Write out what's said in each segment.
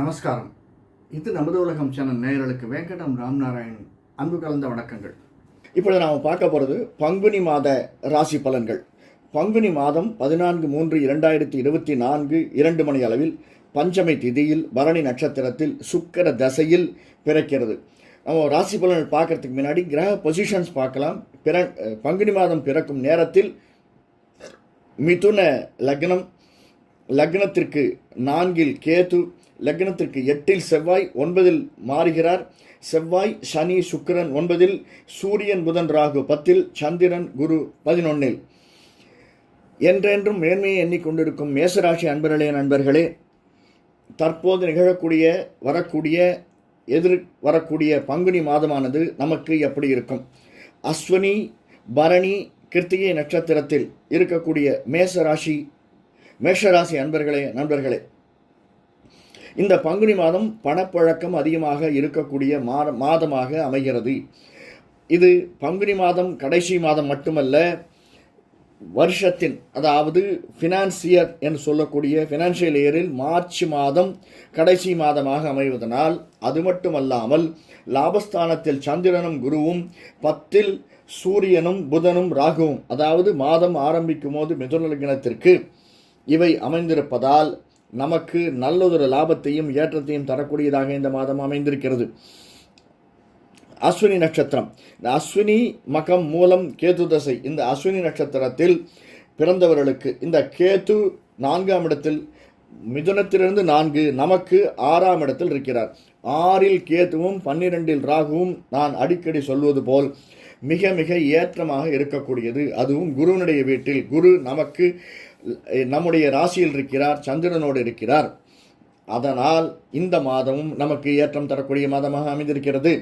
நமஸ்காரம். இது நமது உலகம் சேனல் நேயர்களுக்கு வெங்கடம் ராம்நாராயண் அன்பு கலந்த வணக்கங்கள். இப்பொழுது நாம் பார்க்க போகிறது பங்குனி மாத ராசி பலன்கள். பங்குனி மாதம் பதினான்கு மூன்று இரண்டாயிரத்தி இருபத்தி நான்கு இரண்டு மணி அளவில் பஞ்சமை திதியில் பரணி நட்சத்திரத்தில் சுக்கர தசையில் பிறக்கிறது. நம்ம ராசி பலன்கள் பார்க்கறதுக்கு முன்னாடி கிரக பொசிஷன்ஸ் பார்க்கலாம். பிற பங்குனி மாதம் பிறக்கும் நேரத்தில் மிதுன லக்னம் லக்னத்திற்கு நான்கில் கேது லக்னத்திற்கு எட்டில் செவ்வாய் ஒன்பதில் மாறுகிறார். செவ்வாய் சனி சுக்கிரன் ஒன்பதில் சூரியன் புதன் ராகு பத்தில் சந்திரன் குரு பதினொன்னில். என்றென்றும் மேன்மையை எண்ணிக்கொண்டிருக்கும் மேசராசி அன்பர்களே நண்பர்களே தற்போது நிகழக்கூடிய வரக்கூடிய எதிர் வரக்கூடிய பங்குனி மாதமானது நமக்கு எப்படி இருக்கும்? அஸ்வினி பரணி கிருத்திகை நட்சத்திரத்தில் இருக்கக்கூடிய மேசராசி மேஷராசி அன்பர்களே நண்பர்களே இந்த பங்குனி மாதம் பணப்பழக்கம் அதிகமாக இருக்கக்கூடிய மா மாதமாக அமைகிறது. இது பங்குனி மாதம் கடைசி மாதம் மட்டுமல்ல வருஷத்தின் அதாவது ஃபினான்சியர் என்று சொல்லக்கூடிய ஃபினான்ஷியல் இயரில் மார்ச் மாதம் கடைசி மாதமாக அமைவதனால் அது மட்டுமல்லாமல் லாபஸ்தானத்தில் சந்திரனும் குருவும் பத்தில் சூரியனும் புதனும் ராகுவும் அதாவது மாதம் ஆரம்பிக்கும் போது மிதுன இவை அமைந்திருப்பதால் நமக்கு நல்லதொரு லாபத்தையும் ஏற்றத்தையும் தரக்கூடியதாக இந்த மாதம் அமைந்திருக்கிறது. அஸ்வினி நட்சத்திரம். இந்த அஸ்வினி மகம் மூலம் கேது தசை. இந்த அஸ்வினி நட்சத்திரத்தில் பிறந்தவர்களுக்கு இந்த கேது நான்காம் இடத்தில் மிதுனத்திலிருந்து நான்கு நமக்கு ஆறாம் இடத்தில் இருக்கிறார். ஆறில் கேதுவும் பன்னிரெண்டில் ராகுவும் நான் அடிக்கடி சொல்வது போல் மிக மிக ஏற்றமாக இருக்கக்கூடியது. அதுவும் குருவனுடைய வீட்டில். குரு நமக்கு நம்முடைய ராசியில் இருக்கிறார் சந்திரனோடு இருக்கிறார். அதனால் இந்த மாதமும் நமக்கு ஏற்றம் தரக்கூடிய மாதமாக அமைந்திருக்கிறது.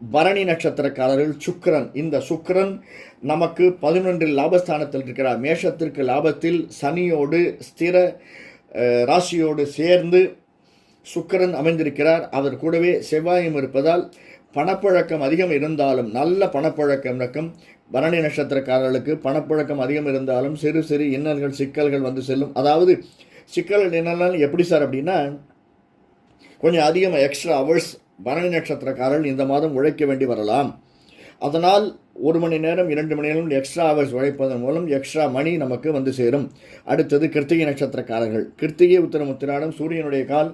பரணி நட்சத்திரக்காரர்கள் சுக்கரன். இந்த சுக்கரன் நமக்கு பதினொன்றில் லாபஸ்தானத்தில் இருக்கிறார். மேஷத்திற்கு லாபத்தில் சனியோடு ஸ்திர ராசியோடு சேர்ந்து சுக்கிரன் அமைந்திருக்கிறார். அவர் கூடவே செவ்வாயும் இருப்பதால் பணப்பழக்கம் அதிகம் இருந்தாலும் நல்ல பணப்பழக்கம் இருக்கும் பரணி நட்சத்திரக்காரர்களுக்கு பணப்பழக்கம் அதிகம் இருந்தாலும் சிறு சிறு இன்னல்கள் சிக்கல்கள் வந்து செல்லும். அதாவது சிக்கல்கள் என்னெல்லாம் எப்படி சார் அப்படின்னா கொஞ்சம் அதிகமாக எக்ஸ்ட்ரா ஹவர்ஸ் பரணி நட்சத்திரக்காரர்கள் இந்த மாதம் உழைக்க வேண்டி வரலாம். அதனால் ஒரு மணி நேரம் இரண்டு மணி நேரம் எக்ஸ்ட்ரா ஹவர்ஸ் உழைப்பதன் மூலம் எக்ஸ்ட்ரா மணி நமக்கு வந்து சேரும். அடுத்தது கிருத்திகை நட்சத்திரக்காரர்கள். கிருத்திகை உத்திரம் உத்திராடம் சூரியனுடைய கால்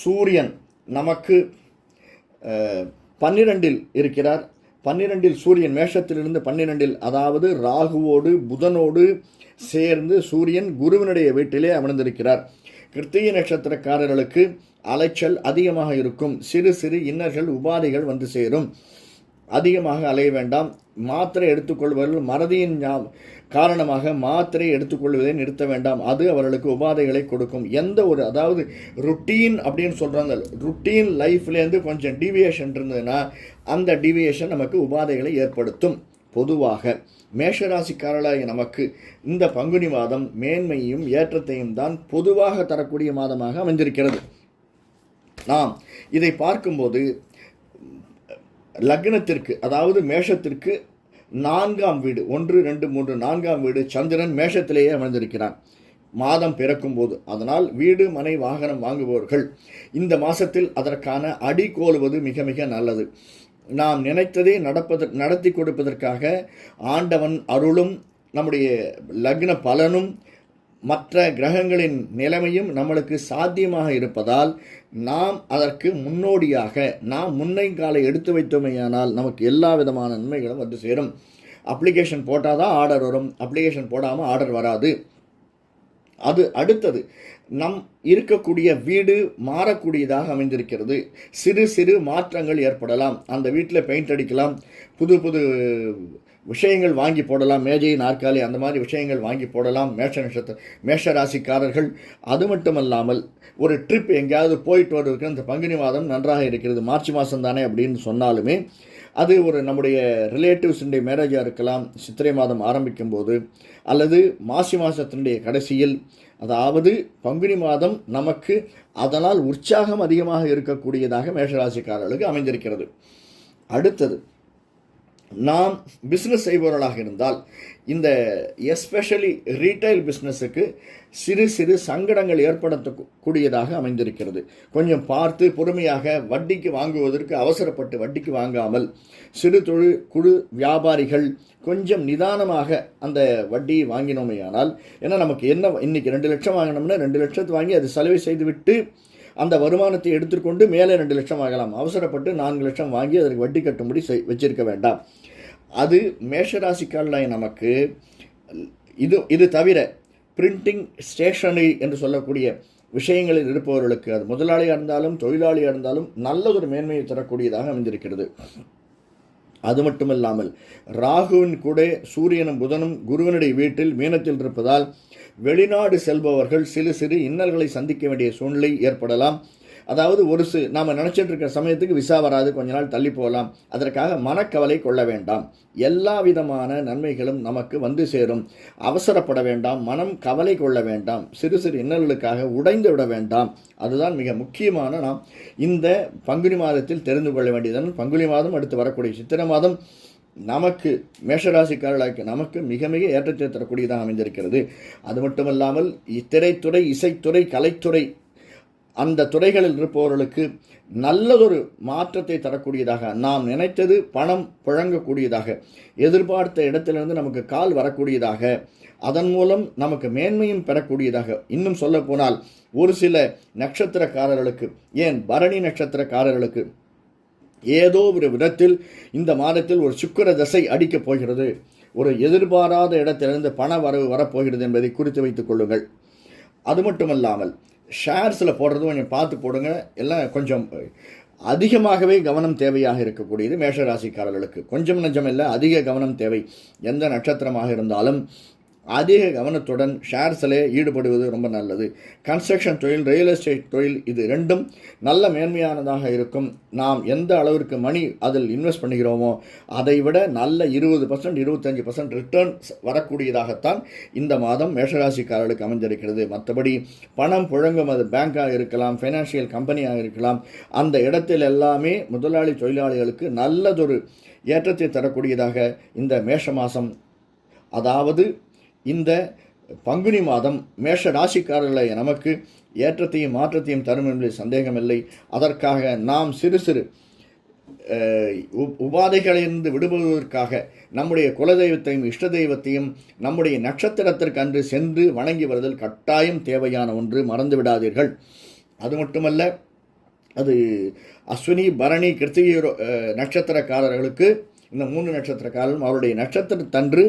சூரியன் நமக்கு பன்னிரெண்டில் இருக்கிறார். பன்னிரெண்டில் சூரியன் மேஷத்திலிருந்து பன்னிரெண்டில் அதாவது ராகுவோடு புதனோடு சேர்ந்து சூரியன் குருவினுடைய வீட்டிலே அமர்ந்திருக்கிறார். கிருத்திகை நட்சத்திரக்காரர்களுக்கு அலைச்சல் அதிகமாக இருக்கும். சிறு சிறு இன்னர்கள் உபாதைகள் வந்து சேரும். அதிகமாக அலைய வேண்டாம். மாத்திரை எடுத்துக்கொள்பவர்கள் மறதியின் காரணமாக மாத்திரை எடுத்துக்கொள்வதை நிறுத்த வேண்டாம். அது அவர்களுக்கு உபாதைகளை கொடுக்கும். எந்த ஒரு அதாவது ருட்டீன் அப்படின்னு சொல்கிறாங்க ருட்டீன் லைஃப்லேருந்து கொஞ்சம் டிவியேஷன் இருந்ததுன்னா அந்த டிவியேஷன் நமக்கு உபாதைகளை ஏற்படுத்தும். பொதுவாக மேஷராசிக்காரர்களாகிய நமக்கு இந்த பங்குனி மாதம் மேன்மையும் ஏற்றத்தையும் தான் பொதுவாக தரக்கூடிய மாதமாக அமைந்திருக்கிறது. நாம் இதை பார்க்கும்போது லக்னத்திற்கு அதாவது மேஷத்திற்கு நான்காம் வீடு. ஒன்று ரெண்டு மூன்று நான்காம் வீடு. சந்திரன் மேஷத்திலேயே அமர்ந்திருக்கிறான். மாதம் பிறக்கும் போது. அதனால் வீடு மனை வாகனம் வாங்குபவர்கள் இந்த மாதத்தில் அதற்கான அடி கோலுவது மிக மிக நல்லது. நாம் நினைத்ததை நடப்பது நடத்தி கொடுப்பதற்காக ஆண்டவன் அருளும் நம்முடைய லக்ன பலனும் மற்ற கிரகங்களின் நிலைமையும் நம்மளுக்கு சாத்தியமாக இருப்பதால் நாம் அதற்கு முன்னோடியாக நாம் முன்னைங்காலை எடுத்து வைத்தோமேயானால் நமக்கு எல்லா விதமான நன்மைகளும் வந்து சேரும். அப்ளிகேஷன் போட்டால் தான் ஆர்டர் வரும். அப்ளிகேஷன் போடாமல் ஆர்டர் வராது. அது அடுத்தது நம் இருக்கக்கூடிய வீடு மாறக்கூடியதாக அமைந்திருக்கிறது. சிறு சிறு மாற்றங்கள் ஏற்படலாம். அந்த வீட்டில் பெயிண்ட் அடிக்கலாம். புது புது விஷயங்கள் வாங்கி போடலாம். மேஜை நாற்காலி அந்த மாதிரி விஷயங்கள் வாங்கி போடலாம். மேஷ நட்சத்திர மேஷ ராசிக்காரர்கள். அது மட்டுமல்லாமல் ஒரு ட்ரிப் எங்கேயாவது போயிட்டு வருவதற்கு அந்த பங்குனி மாதம் நன்றாக இருக்கிறது. மார்ச் மாதம் தானே அப்படின்னு சொன்னாலுமே அது ஒரு நம்முடைய ரிலேட்டிவ்ஸுடைய மேரேஜாக இருக்கலாம். சித்திரை மாதம் ஆரம்பிக்கும் போது அல்லது மாசி மாதத்தினுடைய கடைசியில் அதாவது பங்குனி மாதம் நமக்கு அதனால் உற்சாகம் அதிகமாக இருக்கக்கூடியதாக மேஷராசிக்காரர்களுக்கு அமைந்திருக்கிறது. அடுத்தது நாம் பிஸ்னஸ் செய்பவர்களாக இருந்தால் இந்த எஸ்பெஷலி ரீட்டைல் பிஸ்னஸுக்கு சிறு சிறு சங்கடங்கள் ஏற்படுத்தக்கூடியதாக அமைந்திருக்கிறது. கொஞ்சம் பார்த்து பொறுமையாக வட்டிக்கு வாங்குவதற்கு அவசரப்பட்டு வட்டிக்கு வாங்காமல் சிறு தொழில் குழு வியாபாரிகள் கொஞ்சம் நிதானமாக அந்த வட்டியை வாங்கினோமேயானால் ஏன்னா நமக்கு என்ன இன்னைக்கு ரெண்டு லட்சம் வாங்கினோம்னா ரெண்டு லட்சத்து வாங்கி அது செலவு செய்துவிட்டு அந்த வருமானத்தை எடுத்துக்கொண்டு மேலே ரெண்டு லட்சம் வாங்கலாம். அவசரப்பட்டு நான்கு லட்சம் வாங்கி அதற்கு வட்டி கட்டும்படி செய் வச்சிருக்க வேண்டாம். அது மேஷராசிக்காலில் நமக்கு இது இது தவிர பிரிண்டிங் ஸ்டேஷனரி என்று சொல்லக்கூடிய விஷயங்களில் இருப்பவர்களுக்கு அது முதலாளியாக இருந்தாலும் தொழிலாளியாக இருந்தாலும் நல்லதொரு மேன்மையை தரக்கூடியதாக அமைந்திருக்கிறது. அது மட்டுமல்லாமல் ராகுவின் கூட சூரியனும் புதனும் குருவனுடைய வீட்டில் மீனத்தில் இருப்பதால் வெளிநாடு செல்பவர்கள் சிறு சிறு இன்னல்களை சந்திக்க வேண்டிய சூழ்நிலை ஏற்படலாம். அதாவது ஒரு சி நாம் நினச்சிட்டு இருக்கிற சமயத்துக்கு விசா வராது கொஞ்ச நாள் தள்ளி போகலாம். அதற்காக மனக்கவலை கொள்ள வேண்டாம். எல்லா விதமான நன்மைகளும் நமக்கு வந்து சேரும். அவசரப்பட வேண்டாம். மனம் கவலை கொள்ள வேண்டாம். சிறு சிறு இன்னல்களுக்காக உடைந்து விட வேண்டாம். அதுதான் மிக முக்கியமான நாம் இந்த பங்குனி மாதத்தில் தெரிந்து கொள்ள வேண்டியதன் பங்குனி மாதம் அடுத்து வரக்கூடிய சித்திரை மாதம் நமக்கு மேஷராசிக்காரர்களுக்கு நமக்கு மிக மிக ஏற்றத்தை தரக்கூடியதாக அமைந்திருக்கிறது. அது மட்டுமல்லாமல் திரைத்துறை இசைத்துறை கலைத்துறை அந்த துறைகளில் இருப்பவர்களுக்கு நல்லதொரு மாற்றத்தை தரக்கூடியதாக நாம் நினைத்தது பணம் புழங்கக்கூடியதாக எதிர்பார்த்த இடத்திலிருந்து நமக்கு கால் வரக்கூடியதாக அதன் மூலம் நமக்கு மேன்மையும் பெறக்கூடியதாக. இன்னும் சொல்ல போனால் ஒரு சில நட்சத்திரக்காரர்களுக்கு ஏன் பரணி நட்சத்திரக்காரர்களுக்கு ஏதோ ஒரு விதத்தில் இந்த மாதத்தில் ஒரு சுக்கர தசை அடிக்கப் போகிறது. ஒரு எதிர்பாராத இடத்திலிருந்து பண வரவு வரப்போகிறது என்பதை குறித்து வைத்துக் கொள்ளுங்கள். அது மட்டுமல்லாமல் ஷேர்ஸில் போடுறது கொஞ்சம் பார்த்து போடுங்க. எல்லாம் கொஞ்சம் அதிகமாகவே கவனம் தேவையாக இருக்கக்கூடியது மேஷராசிக்காரர்களுக்கு. கொஞ்சம் நஞ்சம் இல்லை அதிக கவனம் தேவை. எந்த நட்சத்திரமாக இருந்தாலும் அதிக கவனத்துடன் ஷேர்ஸில் ஈடுபடுவது ரொம்ப நல்லது. கன்ஸ்ட்ரக்ஷன் தொழில் ரியல் எஸ்டேட் தொழில் இது ரெண்டும் நல்ல மேன்மையானதாக இருக்கும். நாம் எந்த அளவிற்கு மணி அதில் இன்வெஸ்ட் பண்ணுகிறோமோ அதை விட நல்ல இருபது பர்சன்ட் இருபத்தஞ்சி பர்சன்ட் ரிட்டர்ன்ஸ் வரக்கூடியதாகத்தான் இந்த மாதம் மேஷராசிக்காரர்களுக்கு அமைந்திருக்கிறது. மற்றபடி பணம் புழங்கும் அது பேங்காக இருக்கலாம் ஃபைனான்சியல் கம்பெனியாக இருக்கலாம். அந்த இடத்தில் எல்லாமே முதலாளி தொழிலாளிகளுக்கு நல்லதொரு ஏற்றத்தை தரக்கூடியதாக இந்த மேஷ மாதம் அதாவது இந்த பங்குனி மாதம் மேஷ ராசிக்காரர்களை நமக்கு ஏற்றத்தையும் மாற்றத்தையும் தரும் என்பதில் சந்தேகமில்லை. அதற்காக நாம் சிறு சிறு உபாதைகளிலிருந்து விடுபடுவதற்காக நம்முடைய குலதெய்வத்தையும் இஷ்ட தெய்வத்தையும் நம்முடைய நட்சத்திரத்திற்கு அன்று சென்று வணங்கி வருதல் கட்டாயம் தேவையான ஒன்று. மறந்து விடாதீர்கள். அது மட்டுமல்ல அது அஸ்வினி பரணி கிருத்திகை நட்சத்திரக்காரர்களுக்கு இந்த மூன்று நட்சத்திரக்காரர்களும் அவருடைய நட்சத்திரத்தன்று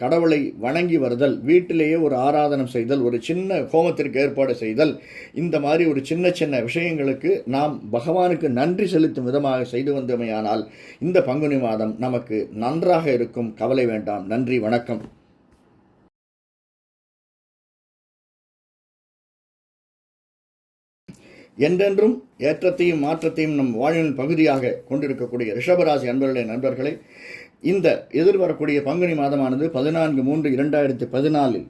கடவுளை வணங்கி வருதல் வீட்டிலேயே ஒரு ஆராதனம் செய்தல் ஒரு சின்ன ஹோமத்திற்கு ஏற்பாடு செய்தல் இந்த மாதிரி ஒரு சின்ன சின்ன விஷயங்களுக்கு நாம் பகவானுக்கு நன்றி செலுத்தும் விதமாக செய்து வந்தமையானால் இந்த பங்குனி மாதம் நமக்கு நன்றாக இருக்கும். கவலை வேண்டாம். நன்றி. வணக்கம். என்றென்றும் ஏற்றத்தையும் மாற்றத்தையும் நம் வாழ்வின் பகுதியாக கொண்டிருக்கக்கூடிய ரிஷபராசி அன்பர்களே நண்பர்களே இந்த எதிர்வரக்கூடிய பங்குனி மாதமானது பதினான்கு மூன்று இரண்டாயிரத்தி பதினாலில்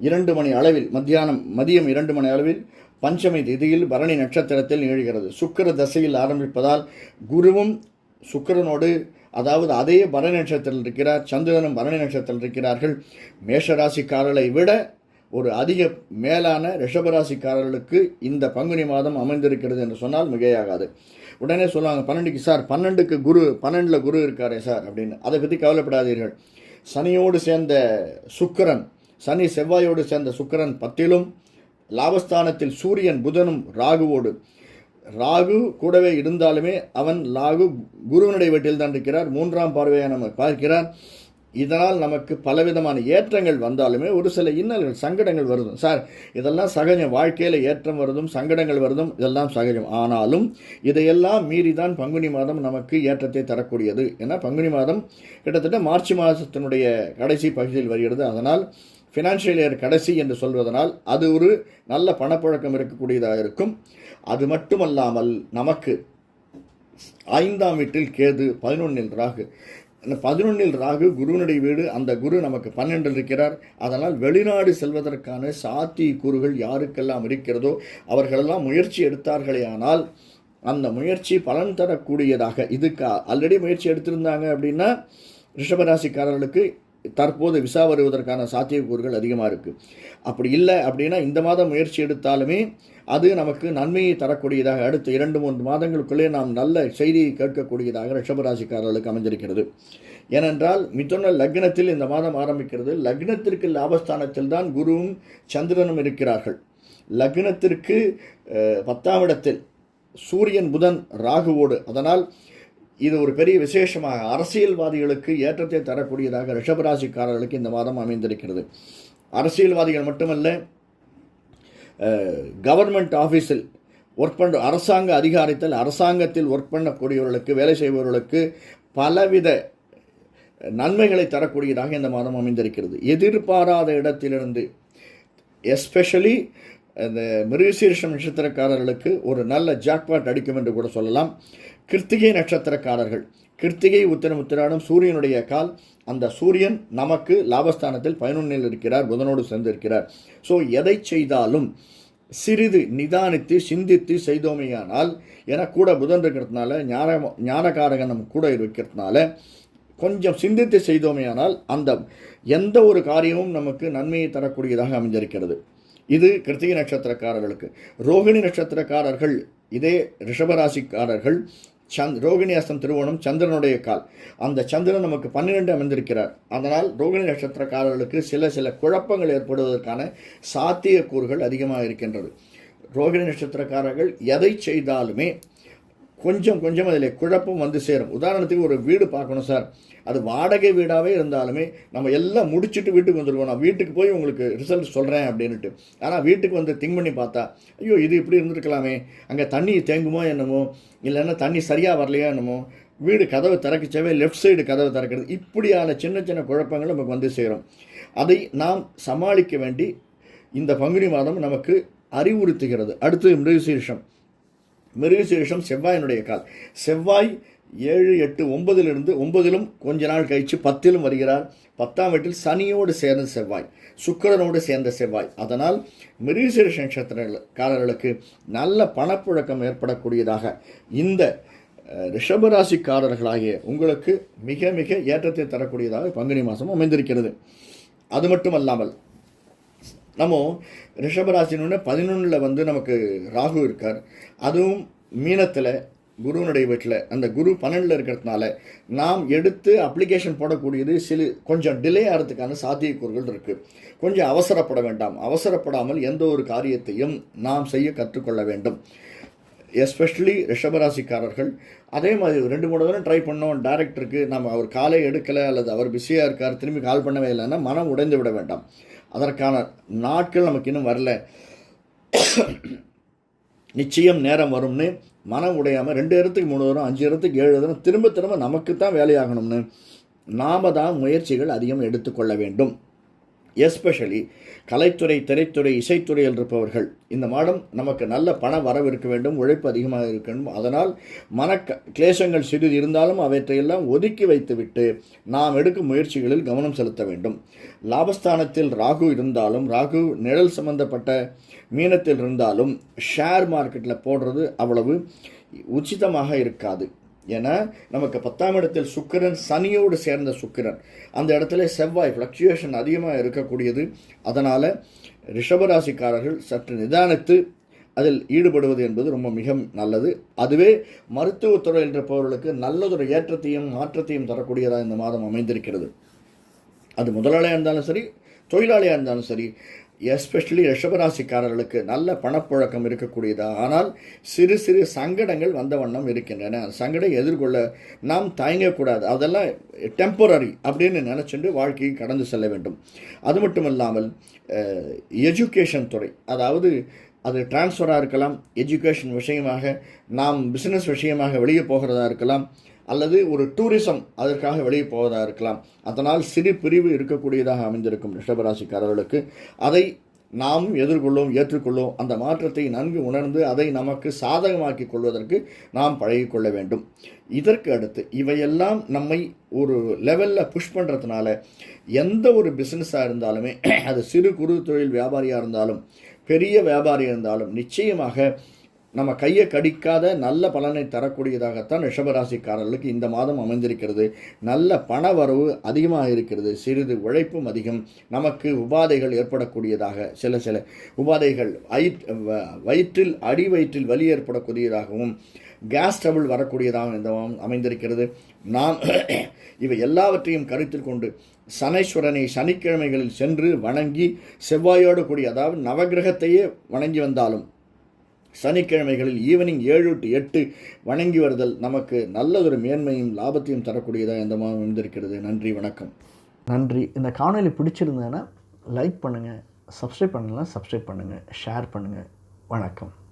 இரண்டு மணி அளவில் மத்தியானம் மதியம் இரண்டு மணி அளவில் பஞ்சமி திதியில் பரணி நட்சத்திரத்தில் நிகழ்கிறது. சுக்கர தசையில் ஆரம்பிப்பதால் குருவும் சுக்கரனோடு அதாவது அதே பரணி நட்சத்திரத்தில் இருக்கிறார் சந்திரனும் பரணி நட்சத்திரத்தில் இருக்கிறார்கள். மேஷராசிக்காரர்களை விட ஒரு அதிக மேலான ரிஷபராசிக்காரர்களுக்கு இந்த பங்குனி மாதம் அமைந்திருக்கிறது என்று சொன்னால் மிகையாகாது. உடனே சொல்லுவாங்க பன்னெண்டுக்கு சார் பன்னெண்டுக்கு குரு பன்னெண்டில் குரு இருக்காரே சார் அப்படின்னு. அதை பற்றி கவலைப்படாதீர்கள். சனியோடு சேர்ந்த சுக்கரன் சனி செவ்வாயோடு சேர்ந்த சுக்கரன் பத்திலும் லாபஸ்தானத்தில் சூரியன் புதனும் ராகுவோடு. ராகு கூடவே இருந்தாலுமே அவன் லாகு குருவனுடைய வீட்டில் தான் இருக்கிறார். மூன்றாம் பார்வையை நம்ம பார்க்கிறார். இதனால் நமக்கு பலவிதமான ஏற்றங்கள் வந்தாலுமே ஒரு சில இன்னல்கள் சங்கடங்கள் வருதும். சார் இதெல்லாம் சகஜம் வாழ்க்கையில் ஏற்றம் வருதும் சங்கடங்கள் வருதும் இதெல்லாம் சகஜம். ஆனாலும் இதையெல்லாம் மீறி தான் பங்குனி மாதம் நமக்கு ஏற்றத்தை தரக்கூடியது. ஏன்னா பங்குனி மாதம் கிட்டத்தட்ட மார்ச் மாதத்தினுடைய கடைசி பகுதியில் வருகிறது. அதனால் ஃபினான்ஷியல் இயர் கடைசி என்று சொல்வதனால் அது ஒரு நல்ல பணப்புழக்கம் இருக்கக்கூடியதாக இருக்கும். அது மட்டுமல்லாமல் நமக்கு ஐந்தாம் வீட்டில் கேது பதினொன்றில் ராகு. பதினொன்னில் ராகு குருவனுடைய வீடு அந்த குரு நமக்கு பன்னெண்டில் இருக்கிறார். அதனால் வெளிநாடு செல்வதற்கான சாத்தி கூறுகள் யாருக்கெல்லாம் இருக்கிறதோ அவர்களெல்லாம் முயற்சி எடுத்தார்களே ஆனால் அந்த முயற்சி பலன் தரக்கூடியதாக இதுக்கு ஆல்ரெடி முயற்சி எடுத்திருந்தாங்க அப்படின்னா ரிஷபராசிக்காரர்களுக்கு தற்போது விசா வருவதற்கான சாத்தியக்கூறுகள் அதிகமாக இருக்குது அப்படி இல்லை அப்படின்னா இந்த மாதம் முயற்சி எடுத்தாலுமே அது நமக்கு நன்மையை தரக்கூடியதாக அடுத்த இரண்டு மூன்று மாதங்களுக்குள்ளே நாம் நல்ல செய்தியை கேட்கக்கூடியதாக ரிஷபராசிக்காரர்களுக்கு அமைஞ்சிருக்கிறது. ஏனென்றால் மிதுன லக்னத்தில் இந்த மாதம் ஆரம்பிக்கிறது. லக்னத்திற்கு லாபஸ்தானத்தில் தான் குருவும் சந்திரனும் இருக்கிறார்கள். லக்னத்திற்கு பத்தாம் இடத்தில் சூரியன் புதன் ராகுவோடு. அதனால் இது ஒரு பெரிய விசேஷமாக அரசியல்வாதிகளுக்கு ஏற்றத்தை தரக்கூடியதாக ரிஷபராசிக்காரர்களுக்கு இந்த மாதம் அமைந்திருக்கிறது. அரசியல்வாதிகள் மட்டுமல்ல கவர்மெண்ட் ஆஃபீஸில் ஒர்க் பண்ண அரசாங்க அதிகாரத்தில் அரசாங்கத்தில் ஒர்க் பண்ணக்கூடியவர்களுக்கு வேலை செய்பவர்களுக்கு பலவித நன்மைகளை தரக்கூடியதாக இந்த மாதம் அமைந்திருக்கிறது. எதிர்பாராத இடத்திலிருந்து எஸ்பெஷலி இந்த மிருகசீரிஷம் நட்சத்திரக்காரர்களுக்கு ஒரு நல்ல ஜாக்பாட் அடிக்கும் என்று கூட சொல்லலாம். கிருத்திகை நட்சத்திரக்காரர்கள். கிருத்திகை உத்திரம் உத்திராடம் சூரியனுடைய கால் அந்த சூரியன் நமக்கு லாபஸ்தானத்தில் பதினொன்னில் இருக்கிறார் புதனோடு சேர்ந்திருக்கிறார். ஸோ எதை செய்தாலும் சிறிது நிதானித்து சிந்தித்து செய்தோமையானால் என கூட புதன் இருக்கிறதுனால ஞான ஞானகாரகன் கூட இருக்கிறதுனால கொஞ்சம் சிந்தித்து செய்தோமையானால் அந்த எந்த ஒரு காரியமும் நமக்கு நன்மையை தரக்கூடியதாக அமைஞ்சிருக்கிறது. இது கிருத்திகை நட்சத்திரக்காரர்களுக்கு. ரோகிணி நட்சத்திரக்காரர்கள் இதே ரிஷபராசிக்காரர்கள் சந்த் ரோகிணி அஸ்தம் திருவோணம் சந்திரனுடைய கால். அந்த சந்திரன் நமக்கு பன்னிரெண்டு அமைந்திருக்கிறார் அதனால் ரோகிணி நட்சத்திரக்காரர்களுக்கு சில சில குழப்பங்கள் ஏற்படுவதற்கான சாத்தியக்கூறுகள் அதிகமாக இருக்கின்றது. ரோகிணி நட்சத்திரக்காரர்கள் எதை செய்தாலுமே கொஞ்சம் கொஞ்சம் அதில் குழப்பம் வந்து சேரும். உதாரணத்துக்கு ஒரு வீடு பார்க்கணும் சார். அது வாடகை வீடாகவே இருந்தாலுமே நம்ம எல்லாம் முடிச்சுட்டு வீட்டுக்கு வந்துடுவோம் நான் வீட்டுக்கு போய் உங்களுக்கு ரிசல்ட் சொல்கிறேன் அப்படின்ட்டு ஆனால் வீட்டுக்கு வந்து திங்க் பண்ணி பார்த்தா ஐயோ இது இப்படி இருந்திருக்கலாமே. அங்கே தண்ணி தேங்குமோ என்னமோ? இல்லைன்னா தண்ணி சரியாக வரலையா என்னமோ? வீடு கதவை திறக்கச்சவே லெஃப்ட் சைடு கதவை திறக்கிறது. இப்படியான சின்ன சின்ன குழப்பங்கள் நமக்கு வந்து சேரும். அதை நாம் சமாளிக்க வேண்டி இந்த பங்குனி மாதம் நமக்கு அறிவுறுத்துகிறது. அடுத்து விசேஷம் மிருகசீரிஷம் செவ்வாயினுடைய கால். செவ்வாய் ஏழு எட்டு ஒன்பதிலிருந்து ஒன்பதிலும் கொஞ்ச நாள் கழித்து பத்திலும் வருகிறார். பத்தாம் வீட்டில் சனியோடு சேர்ந்த செவ்வாய் சுக்கிரனோடு சேர்ந்த செவ்வாய். அதனால் மிருகசீரிஷ நட்சத்திரக்காரர்களுக்கு நல்ல பணப்புழக்கம் ஏற்படக்கூடியதாக இந்த ரிஷபராசிக்காரர்களாகிய உங்களுக்கு மிக மிக ஏற்றத்தை தரக்கூடியதாக பங்குனி மாதம் அமைந்திருக்கிறது. அது மட்டுமல்லாமல் நம்ம ரிஷபராசினு பதினொன்றில் வந்து நமக்கு ராகு இருக்கார். அதுவும் மீனத்தில் குருவனுடைய வீட்டில். அந்த குரு பன்னெண்டில் இருக்கிறதுனால நாம் எடுத்து அப்ளிகேஷன் போடக்கூடியது சில கொஞ்சம் டிலே ஆகிறதுக்கான சாத்தியக்கூறுகள் இருக்குது கொஞ்சம் அவசரப்பட வேண்டாம். அவசரப்படாமல் எந்த ஒரு காரியத்தையும் நாம் செய்ய கற்றுக்கொள்ள வேண்டும். எஸ்பெஷலி ரிஷபராசிக்காரர்கள். அதே மாதிரி ஒரு ரெண்டு மூணு தடவை ட்ரை பண்ணோம். டேரக்டருக்கு நம்ம அவர் காலை எடுக்கலை அல்லது அவர் பிஸியாக இருக்கார். திரும்பி கால் பண்ணவே இல்லைன்னா மனம் உடைந்து விட வேண்டாம். அதற்கான நாட்கள் நமக்கு இன்னும் வரல. நிச்சயம் நேரம் வரும்னு மனம் உடையாமல் ரெண்டு இடத்துக்கு மூணு தரம் அஞ்சு இடத்துக்கு ஏழு தரம் திரும்ப திரும்ப நமக்கு தான் வேலையாகணும்னு நாம தான் முயற்சிகள் அதிகம் எடுத்துக்கொள்ள வேண்டும். எஸ்பெஷலி கலைத்துறை திரைத்துறை இசைத்துறையில் இருப்பவர்கள். இந்த மாதம் நமக்கு நல்ல பண வரவு இருக்க வேண்டும் உழைப்பு அதிகமாக இருக்க வேண்டும். அதனால் மன கிளேசங்கள் சிறிது இருந்தாலும் அவற்றையெல்லாம் ஒதுக்கி வைத்துவிட்டு நாம் எடுக்கும் முயற்சிகளில் கவனம் செலுத்த வேண்டும். லாபஸ்தானத்தில் ராகு இருந்தாலும் ராகு நிழல் சம்பந்தப்பட்ட மீனத்தில் இருந்தாலும் ஷேர் மார்க்கெட்டில் போடுறது அவ்வளவு உச்சிதமாக இருக்காது. ஏன்னா நமக்கு பத்தாம் இடத்தில் சுக்கிரன் சனியோடு சேர்ந்த சுக்கிரன். அந்த இடத்துல செவ்வாய் ஃப்ளக்சுவேஷன் அதிகமாக இருக்கக்கூடியது. அதனால் ரிஷபராசிக்காரர்கள் சற்று நிதானித்து அதில் ஈடுபடுவது என்பது ரொம்ப மிக நல்லது. அதுவே மருத்துவத்துறை இருப்பவர்களுக்கு நல்லதொரு ஏற்றத்தையும் மாற்றத்தையும் தரக்கூடியதாக இந்த மாதம் அமைந்திருக்கிறது. அது முதலாளியாக இருந்தாலும் சரி தொழிலாளியாக இருந்தாலும் சரி எஸ்பெஷலி ரிஷபராசிக்காரர்களுக்கு நல்ல பணப்புழக்கம் இருக்கக்கூடியதா? ஆனால் சிறு சிறு சங்கடங்கள் வந்த வண்ணம் இருக்கின்றன. அந்த சங்கடம் எதிர்கொள்ள நாம் தயங்கக்கூடாது. அதெல்லாம் டெம்பரரி அப்படின்னு நினச்சிட்டு வாழ்க்கையை கடந்து செல்ல வேண்டும். அது மட்டும் இல்லாமல் எஜுகேஷன் துறை. அதாவது அது டிரான்ஸ்ஃபராக இருக்கலாம். எஜுகேஷன் விஷயமாக நாம் பிஸ்னஸ் விஷயமாக வெளியே போகிறதா இருக்கலாம். அல்லது ஒரு டூரிசம் அதற்காக வெளியே போவதாக இருக்கலாம். அதனால் சிறு பிரிவு இருக்கக்கூடியதாக அமைந்திருக்கும் ரிஷபராசிக்காரர்களுக்கு அதை நாம் எதிர்கொள்ளும் ஏற்றுக்கொள்ளும் அந்த மாற்றத்தை நன்கு உணர்ந்து அதை நமக்கு சாதகமாக்கி கொள்வதற்கு நாம் பழகிக்கொள்ள வேண்டும். இதற்கு அடுத்து இவையெல்லாம் நம்மை ஒரு லெவலில் புஷ் பண்ணுறதுனால எந்த ஒரு பிஸ்னஸாக இருந்தாலுமே அது சிறு குறு தொழில் வியாபாரியாக இருந்தாலும் பெரிய வியாபாரியாக இருந்தாலும் நிச்சயமாக நம்ம கையை கடிக்காத நல்ல பலனை தரக்கூடியதாகத்தான் ரிஷபராசிக்காரர்களுக்கு இந்த மாதம் அமைந்திருக்கிறது. நல்ல பண வரவு அதிகமாக இருக்கிறது. சிறிது உழைப்பும் அதிகம். நமக்கு உபாதைகள் ஏற்படக்கூடியதாக சில சில உபாதைகள் வயிற்றில் அடி வயிற்றில் வலி ஏற்படக்கூடியதாகவும் கேஸ் ட்ரபிள் வரக்கூடியதாகவும் இந்த அமைந்திருக்கிறது. நாம் இவை எல்லாவற்றையும் கருத்தில் கொண்டு சனேஸ்வரனை சனிக்கிழமைகளில் சென்று வணங்கி செவ்வாயோடு கூடிய அதாவது நவக்கிரகத்தையே வணங்கி வந்தாலும் சனிக்கிழமைகளில் ஈவினிங் ஏழு டு எட்டு வணங்கி வருதல் நமக்கு நல்லதொரு மேன்மையும் லாபத்தையும் தரக்கூடியதாக இந்த மாதம் அமைந்திருக்கிறது நன்றி வணக்கம். நன்றி. இந்த காணொளி பிடிச்சிருந்ததுன்னா லைக் பண்ணுங்கள் சப்ஸ்கிரைப் பண்ணலாம் சப்ஸ்கிரைப் பண்ணுங்கள் ஷேர் பண்ணுங்கள் வணக்கம்.